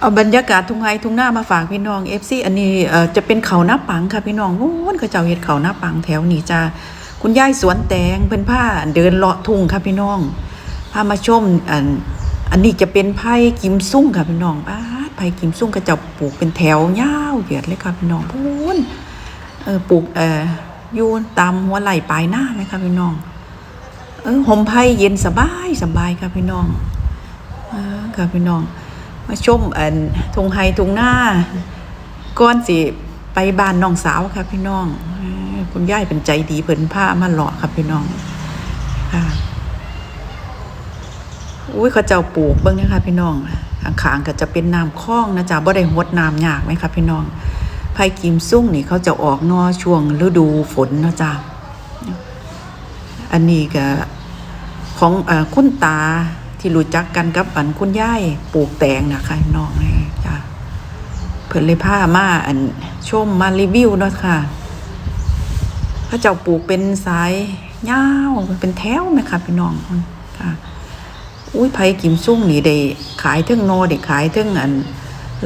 เอาบรรยากาศทุ่งไรทุ่งนามาฝากพี่น้องเอฟซีอันนี้เอ่อจะเป็นเขาหน้าปังค่ะพี่น้องโอ้นเขาเจ้าเฮ็ดเขาหน้าปังแถวนี้จ้าคุณยายสวนแตงเพิ่นผ้าเดินเลาะทุ่งค่ะพี่น้องพามาชมอันอันนี้จะเป็นไผ่กิมซุ่งค่ะพี่น้องป้าไผ่กิมซุ่งเขาเจ้าปลูกเป็นแถวยาวเหยียดเลยค่ะพี่น้องพูนเออปลูกเอ่ออยู่ตามหัวไหล่ปลายหน้าไหมคะพี่น้อง เออห่มไผ่เย็นสบายสบายค่ะพี่น้องอ่าค่ะพี่น้อง มาชมอันทงไฮทงหน้าก่อนสิไปบ้านน้องสาวค่ะพี่น้อง คุณยายเป็นใจดีเพิ่นผ้ามาหล่อค่ะพี่น้องค่ะอุ้ยเขาเจ้าปลูกเบิ่งนะคะพี่น้องข้างๆก็จะเป็นน้ำคลองนะจ๊ะบ่ได้หดน้ำยากไหมคะพี่น้องไผ่กิมซุ่งนี่เขาจะออกนอช่วงฤดูฝนนะจ้ะอันนี้ก็ของอคุณตา ที่รู้จักกันกับอันคุณยายปลูกแตงนะคะน้องนี่จ้ะเพิ่นเลยพามาอันชมมารีวิวเนาะค่ะพระเจ้าปลูกเป็นสายยาวเป็นแถวไหมคะพี่น้องค่ะอุ้ยไผ่กิมซุ่งนี่ได้ขายเทิงโนได้ขายเทิงอัน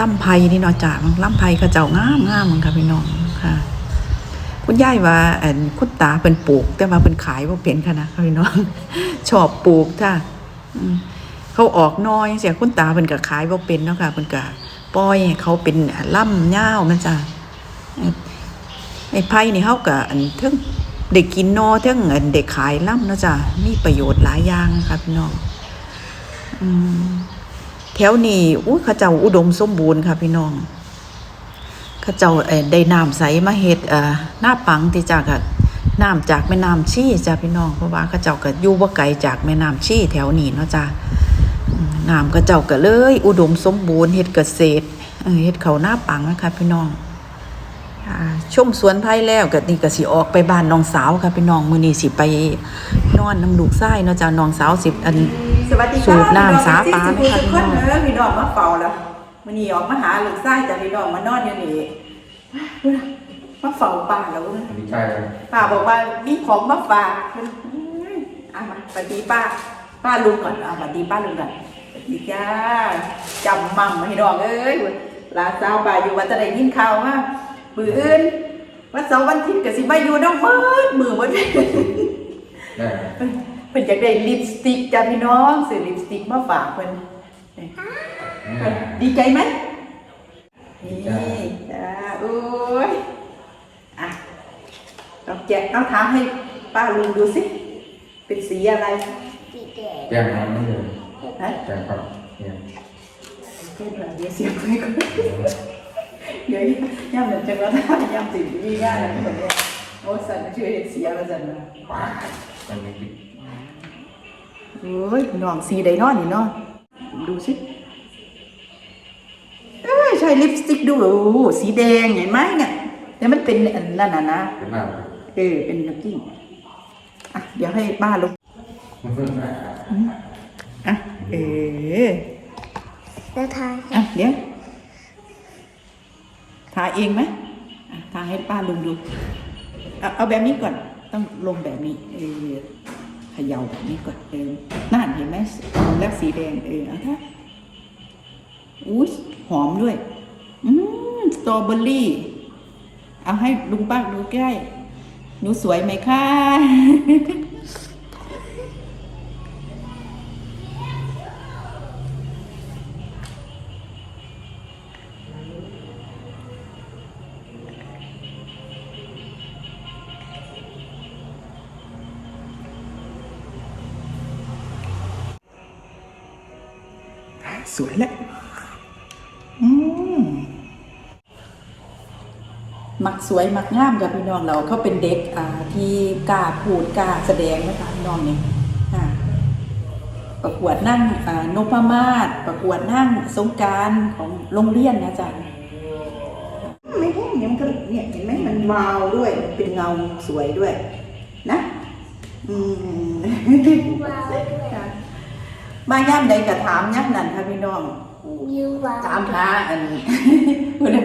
ล่ำไผ่นี่เนาะจ้ะล่ำไผ่เขาเจ้างามงามมันค่ะพี่น้องค่ะ คุณยายว่าอันคุณตาเป็นปลูก แต่ว่าเป็นขายว่าเป็นค่ะนะพี่น้องชอบปลูกจ้ะอื เขาออกน้อยเสียคุณตาเป็นก็ขายว่าเป็นเนาะค่ะเป็นก็ปล่อยเขาเป็นล่ำยาวมันจ้ะไอ้ไผ่นี่เฮาก็อันเทิงเด็กกินนอเทิงอันเด็กขายล่ำเนาะจ้ะมีประโยชน์หลายอย่างคะพี่น้องแถวนี้อุ้ยเขาเจ้าอุดมสมบูรณ์ค่ะพี่น้องเขาเจ้าเออได้น้ำใสมาเฮ็ดเออหน้าปังที่จากน้ำจากแม่น้ำชี่จ้ะพี่น้องเพราะว่าเขาเจ้าก็อยู่บ่ไกลจากแม่น้ำชี่แถวนี้เนาะจ้ะ น้ำเขาเจ้าก็เลย อุดมสมบูรณ์เฮ็ดเกษตรเออเฮ็ดเขาวหน้าปังนะคะพี่น้องค่ะชมสวนไผ่แล้วก็นี่ก็สิออกไปบ้านน้องสาวค่ะพี่น้องมื้อนี้สิไปนอนน้ำลูกชายเนาะจ้ะน้องสาวสิอันสวัสดีสูบน้ำสาปลาไหมพี่คะทุกคนเนอะพี่น้องมาเฝ้าแล้วมันนี่ออกมาหาลูกชายแต่พี่น้องมานอนอยู่นี่มาเฝ้าป้าแล้วนะดีใจเลยป้าบอกว่ามีของมาฝากอืมอะมาสวัสดีป้าป้าลุงก่อนอะสวัสดีป้าลุงก่อน สวัสดีจ้าจำมั่งมาให้น้องเอ้ยหลานสาวป้าอยู่วันจะได้ยินข่าวว่ามืออื่นวันเสาร์วันอาทิตย์ก็สิมาอยู่น้องมืดมือวันได้เป็นอยากได้ลิปสติกจ้าพี่น้องซื้อลิปสติกมาฝากเพิ่นดีใจไหมนี่จ้าโอ้ยอะลองแจกเอาถามให้ป้าลุงดูสิเป็นสีอะไรสีแดงแจ้งความไม่เลย ฮะแจ้งความเนี่ยเดี๋ยวเดี๋ยวเสียงคุยก่อนเดี๋ยวย่ำเหมือนจังหวะท่าย่ำสิยี่ง่ายนะเหมือนเนี่ยโอ้สันช่วยเห็นเสียมาสันนะว้ามันไม่คิดโอ้ยน้องสีใดเนอนนี่เนาะดูสิเอ้ยใช้ลิปสติกดูโอ้โหสีแดงเห็นไหมเนี่ยแต่มันเป็นอันนั่นน่ะนะเป็นหน้าเออเป็นน้ำจิ้มอะเดี๋ยวให้ป้าลงอะ เออแล้วทายอะเดี๋ยวทาเองไหมอะทาให้ป้าลงดู เอาเอาแบบนี้ก่อน ต้องลงแบบนี้ เออเขย่าแบบนี้ก่อน เออนั่นเห็นไหมแล้วสีแดง เออเอาท่าอุ้ยหอมด้วย อืมสตรอเบอรี่ เอาให้ลุงป้าดูใกล้หนูสวยไหมคะ สวยแล้วอืมมักสวยมักงามกับพี่น้องเราเขาเป็นเด็กอ่าที่กล้าพูดกล้าแสดงนะคะพี่น้องนี่อ่าประกวดนั่งอ่านพมาศประกวดนั่งสงกรารของโรงเรียนนะจ๊ะไม่แห้งเนี่ยมันก็เนี่ยเห็นไหมมันวาวด้วยมันเป็นเงาสวยด้วย นะ อืมว้าวด้วย มาย่ำใดก็ถามย่ำนั่นค่ะพี่น้องยูว้าวถามหาอันพูดนะ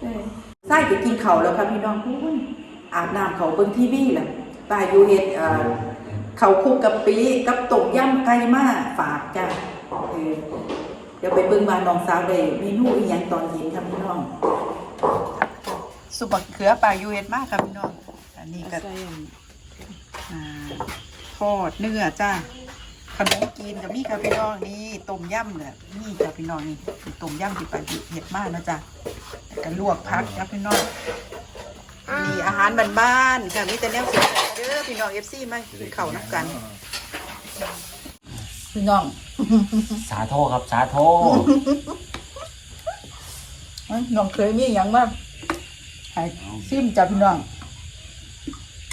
เออไส้ไปกินเขาวแล้วค่ะพี่น้องพูนอาบน้ำเขาเบิ่งทีวีแหละตายอยู่เฮ็ดเอ่อเขาวคลุกกับปีกับต้มยำไก่มาฝากจ้ะเออเดี๋ยวไปเบิ่งว่าน้องสาวได้เมนูอีหยังตอนเย็นครับพี่น้อง สุบักเขือปลายูเอ็ดมากครับพี่น้อง อันนี้ก็อ่าทอดเนื้อจ้า ขนมจีนกับมีครับพี่น้องนี่ต้มยำเนี่ยนี่ครับพี่น้องนี่คือต้มยำที่ปลาเห็ดมากนะจ๊ะแล้วก็ลวกพักครับพี่น้องนี่อาหารบ้านๆค่ะมีแต่แนวเสียเด้อพี่น้องเอฟซีมากินข้าวนักกันพี่น้อง สาโทครับสาโทน้องเคยมีอย่างมาให้ซิมจ้ะพี่น้อง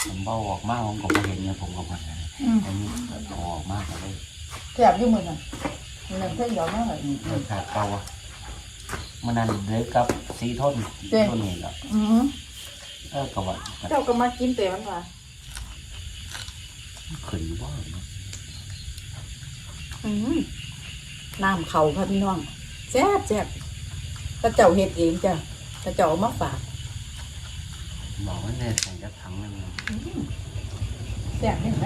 ผมเบาออกมากผมก็มาเห็นเนี่ยผมก็มาเห็น อืมอันนี้เอาออกมากเลยแซ่บอยู่มื้อนั้นมื้อนั้นเพิ่นยอมมาให้เออขาดเก่าอะมันนั่นเลยกับสีทนสีทนนี่แหละอือเออก็ว่าเจ้าก็มากินแต่มันว่าขึ้นอยู่บ้างอืมน้ำเขาค่ะพี่น้องแซ่บแซ่บถ้าเจ้าเฮ็ดเองจ้ะถ้าเจ้าเอามาฝากบอกว่าเนี่ยใส่กระถังนั่นแซ่บเห็นไหม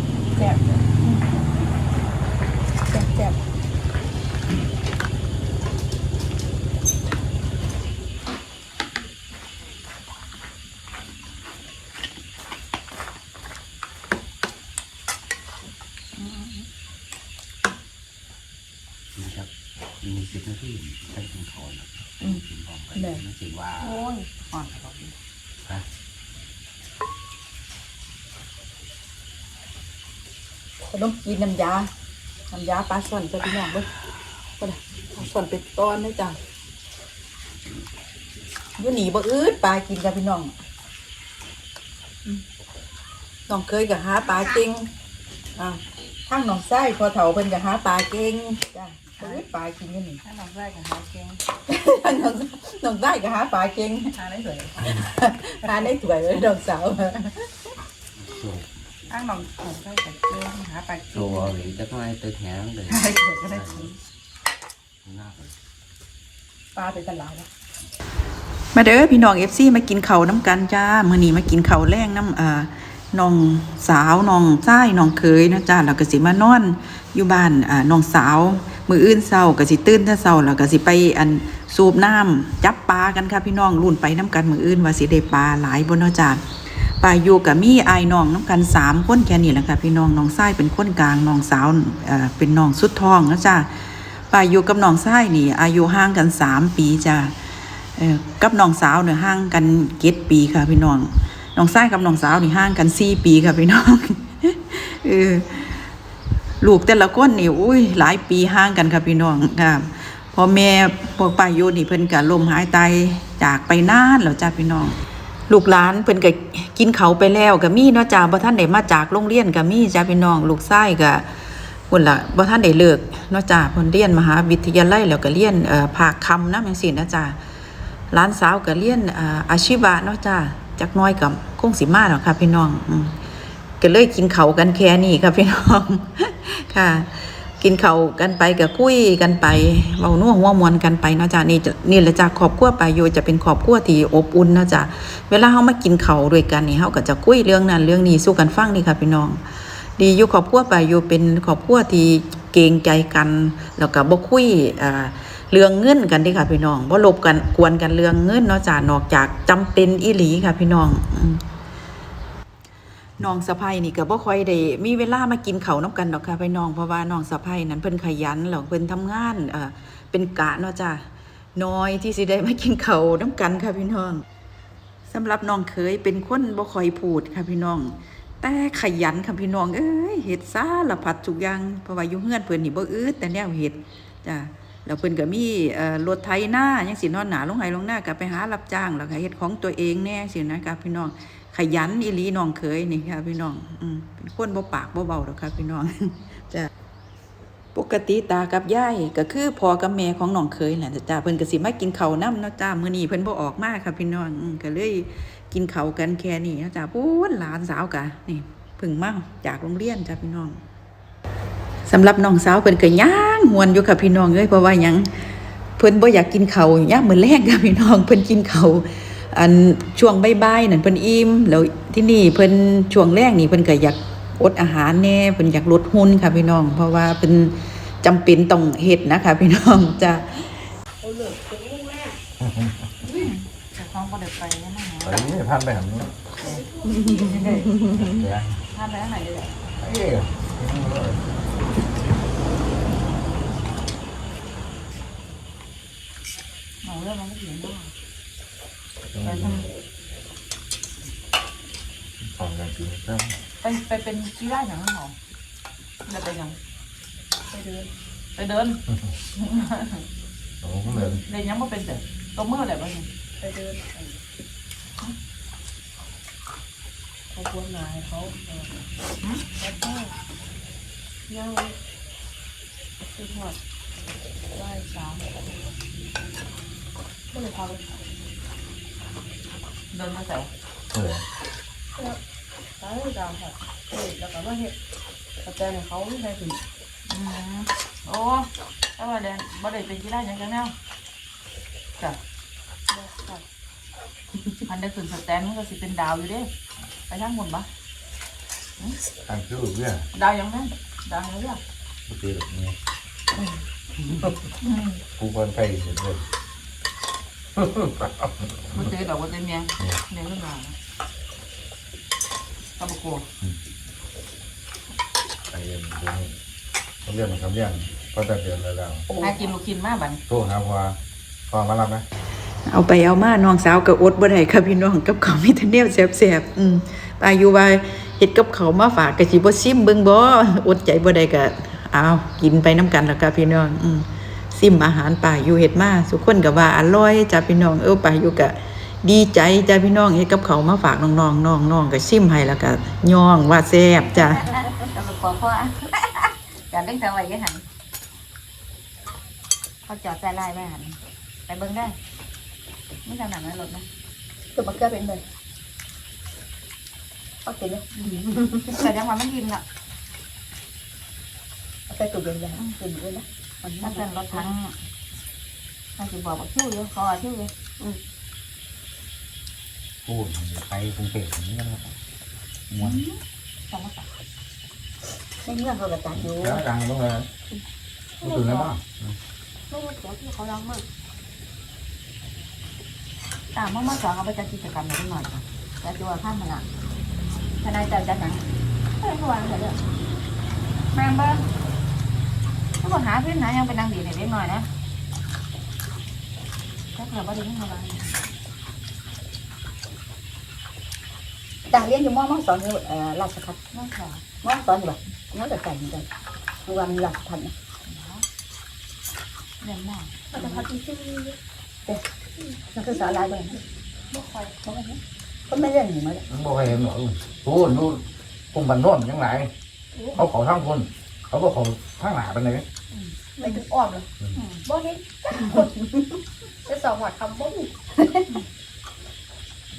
ขนมจีนน้ำยา น้ำยาปลาส่วนจ้ะพี่น้องเบ้ยก็ได้เอาส่วนเป็นตอนเลยจ้ะอยู่หนีบ่อืดปลากินจ้ะพี่น้องอืมน้องเคยกับหาปลาเก่งอ่าทางน้องไส้พอเถาเป็นกับหาปลาเก่งจ้ะบ่อืดปลากินอยู่นี่ถ้าลองได้กับหาเก่งทางน้องน้องไส้กับหาปลาเก่งทานได้สวยหาได้ถวยเลยน้องสาว โซ่ถ้าลองลองได้กับเก่งหาปลาโซ่เก่งเอาหรือจะต้องให้ตึกแหงเลยได้สวยก็ได้สวยน่าเลยปลาเป็นตลาดแล้วมาเด้อพี่น้องเอฟซีมากินข้าวน้ำกันจ้ามื้อนี้มากินข้าวแรงน้ำอ่าน้องสาวน้องชายน้องเคยนะจ้าแล้วก็สิมานอนอยู่บ้านอ่าน้องสาว มื้ออื่นเช้าก็สิตื่นแต่เช้าแล้วก็สิไปอันสูบน้ำจับปลากันค่ะพี่น้องรุ่นไปน้ำกันมื้ออื่นว่าสิได้ปลาหลายบ่เนาะจ้า ปาอยู่กับมีอายน้องน้ำกันสามคนแค่นี้แหละค่ะพี่น้องน้องชายเป็นคนกลางน้องสาวเอ่อเป็นน้องสุดท้องนะจ้าปาอยู่กับน้องชายนี่ อายุห่างกันสามปีจ้าเออกับน้องสาวเนี่ยห่างกันเจ็ดปีค่ะพี่น้องน้องชายกับน้องสาวนี่ห่างกันสี่ปีค่ะพี่น้องเออลูกแต่ละคนนี่อุ้ยหลายปีห่างกันค่ะพี่น้องค่ะพอแม่พวกป้าโยนี่เพิ่นก็ลมหายตายจากไปนานแล้วจ้าพี่น้อง ลูกหลานเพิ่นก็กินเขาไปแล้วก็มีเนาะจ้าบ่ท่านได้มาจากโรงเรียนก็มีจ้าพี่น้องลูกชายก็พุ่นละบ่ท่านได้เลิกเนาะจ้าเพิ่นเรียนมหาวิทยาลัยแล้วก็เรียนเอ่อภาคคำนำจังซี่นะจ้าหลานสาวก็เรียนอ่าอาชีวะเนาะจ้าจักน้อยกับคงสิมาหรอกค่ะพี่น้องอืมก็เลยกินเขากันแค่นี้ค่ะพี่น้องค่ะ กินเขากันไปก็คุยกันไปเว้านัวหัวมวนกันไปเนาะจ้านี่นี่แหละจ้าครอบครัวปายโยจะเป็นครอบครัวที่อบอุ่นเนาะจ้าเวลาเฮามากินเขาด้วยกันนี่เฮาก็จะคุยเรื่องนั้นเรื่องนี้สู้กันฟังนี่ค่ะพี่น้อง ดีอยู่ครอบครัวปายโยเป็นครอบครัวที่เกรงใจกัน แล้วก็บ่คุยอ่าเรื่องเงินกันดิค่ะพี่น้องบ่ลบกันกวนกันเรื่องเงินเนาะจ้านอกจากจำเป็นอีหลีค่ะพี่น้องอื น้องสะใภ้นี่ก็บ่ค่อยได้มีเวลามากินข้าวนํกันดอกค่ะพี่น้องเพราะว่าน้องสะใภ้นั้นเพิ่นขยันแล้วเพิ่นทำงานเอ่อเป็นกะเนาะจ้าน้อยที่สิได้มากินข้าวนํกันค่ะพี่น้องสำหรับน้องเคยเป็นคนบ่ค่อยพูดค่ะพี่น้อง แต่ขยันค่ะพี่น้องเอ้ยเฮ็ดสารพัดทุกอย่างเพราะว่าอยู่เฮือนเพิ่นนี่บ่อึดแต่แนวเฮ็ดจ้าแล้วเพิ่นก็มีเอ่อรถไถนาจังซี่เนอนหนาลงไหลงหน้าก็ไปหารับจ้างแล้วก็เฮ็ดของตัวเองแน่สินะครับพี่น้อง ขยันอีลีน้องเคยนี่ค่ะพี่น้อง อืมเป็นคนบ่ปากบ่เบาดอกค่ะพี่น้องจ้ะปกติตากับยายก็คือพ่อกับแม่ของน้องเคยแหละจ้ะเพิ่นก็สิมากินข้าวนํเนาะจ้ามื้อนี้เพิ่นบ่ออกมาค่ะพี่น้องอืมก็เลยกินข้าวกันแค่นี้เนาะจ้าพูนหลานสาวกะนี่เพิ่งมาจากโรงเรียนจ้ะพี่น้องสำหรับน้องสาวเพิ่นก็ย่างมวนอยู่ค่ะพี่น้องเอ้ยเพราะว่าหยังเพิ่นบ่อยากกินข้าวยามมื้อแลงค่ะพี่น้องเพิ่นกินข้าว อันช่วงใบๆนั่นเพิ่นอิ่มแล้วที่นี่เพิ่นช่วงแรกนี่เพิ่นก็อยากอดอาหารแน่เพิ่นอยากลดหุ่นค่ะพี่น้อง เพราะว่าเพิ่นจำเป็นต้องเฮ็ดนะคะพี่น้องจ้ะจะท้องก็เดินไปยังไงไปนี่พันไปหันนู้นเดี๋ยวทำไปทางไหนเลยเอ้ยหนูเรื่องมันไม่ถึงบ้าง สองกันกินก็ไปไปเป็นที่ได้อย่างนั้นหรอจะไปยังไปเดินไปเดินโอ้โหเลยเรียนยังไม่เป็นเด็กตัวมืออะไรบ้างไปเดินเขาควรนายเขาแล้วก็ย่างคือหอดไหว้สามก็เลยพาไปเดินมาแถวเออใช่ดาวค่ะเฮ้ยแล้วก็ว่าเห็ดกระแตเนี่ยเขาไม่ได้ถึงอืมโอ้ถ้าว่าเดนบ่ได้เป็นที่ได้ยังจังแนวจ้ะพันได้ขึ้นสแตนมันก็สิเป็นดาวอยู่เด้ไปทางบนปะทางคือเรื่องดาวยังไงดาวยังเรียกปกติแบบนี้กูคนไปเห็นเลย บ่เจอดอกบ่เจอเมียเลี้ยงขึ้นมาตะบกโกไปเรียนตรงนี้เขาเรียนมันคำเรียนก็จะเรียนแล้วหากินลูกกินมาบัดโทรหาพ่อพ่อมารับไหมเอาไปเอามาน้องสาวก็อดบ่ได้ค่ะพี่น้องกับเขามีแต่แนวแซ่บๆอืมปาอยู่ว่าเฮ็ดกับเขามาฝากก็สิบ่ซิมเบิ่งบ่อดใจบ่ได้ก็เอากินไปนํกันแล่ะค่ะพี่น้องอืม ซิมอาหารป่าอยู่เฮ็ดมาทุกคนก็ว่าอร่อยจ้ะพี่น้องเออป่าอยู่ก็ดีใจจ้ะพี่น้องเฮ็ดกับเขามาฝากน้องๆน้องๆก็ซิมให้แล้วก็ย่องว่าแซ่บจ้ะตะบกโกพ่ออย่าเล่นแต่ไวยังหันเขาจอดใส่ลายไว้หันไปเบิ่งได้ไม่ทำหนังนั้นรถนะตัวบักเกอร์เป็นเลยเอาเป็นเลยแต่จังหวะมันยิ้มอะเอาไปตัวเดียวเลยเป็นเลยนะ ถ้าเป็นรถทั้งถ้าจะบอกว่าชื่อเยอะคอชื่อเยอะพูดไปกรุงเทพอย่างนี้กันม้วนสองภาษาไม่เงื่อนเขากระตันอยู่แล้วกลางต้องเลยตื่นแล้วบ้างไม่ว่าเดี๋ยวที่เขาร้องมากตามมามาสอนเอาไปจัดกิจกรรมหน่อยหน่อยค่ะแต่ตัวข้ามมาละทนายจัดจัดหนังไม่ได้วางเลยเนี่ยแม่งบ้านถ้าบอ กหาเพื่อนหายังเป็นนางดีเล็กหน่อยนะถ้าเกิดว่าดีไม่ทำอะไรต่างเรียนอยู่มอมอสอนอยู่เอ่อราชพัฒน์น้องสาวมอสอนอยู่แบบน้องจะแต่งกันวันราชพัฒน์เรียนมากราชพัฒน์ที่ชื่อนักศึกษาหลายคนไม่ค่อยก็ไม่เรียนอยู่มาเลยมันบอกให้เห็นหรอกพูดดูกลุ่มบันโน่นยังไงเขาขอทั้งคน เขาบอกเขาข้างหน้าเป็นไง ไม่ถึงอ้อมเลยบ่เห็นคนจะสองหัดคำบ่มี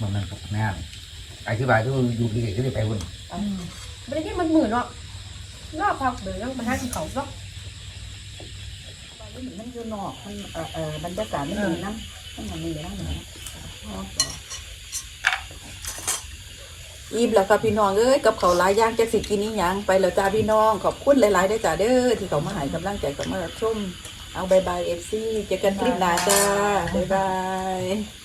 มันนั่นแน่อธิบายที่อยู่ที่ไหนที่ไปคนไม่ได้ที่มันหมื่นเนาะรอบพักเดี๋ยวยังมาให้เขาเนาะมันอยู่นอกมันเอ่อเอ่อบรรยากาศมันดีน้ำมันมีน้ำเหนือ อิ่มแล้วค่ะพี่น้องเอ้ยกับเขาหลายอย่างจะสิกินนี่ยังไปแล้วจ้าพี่น้องขอบคุณหลายๆได้จ้าเด้อที่เขามาหายกำลังใจกับมารับชมเอาบายบายเอฟซีเจอกันคลิปหน้าจ้าบายบาย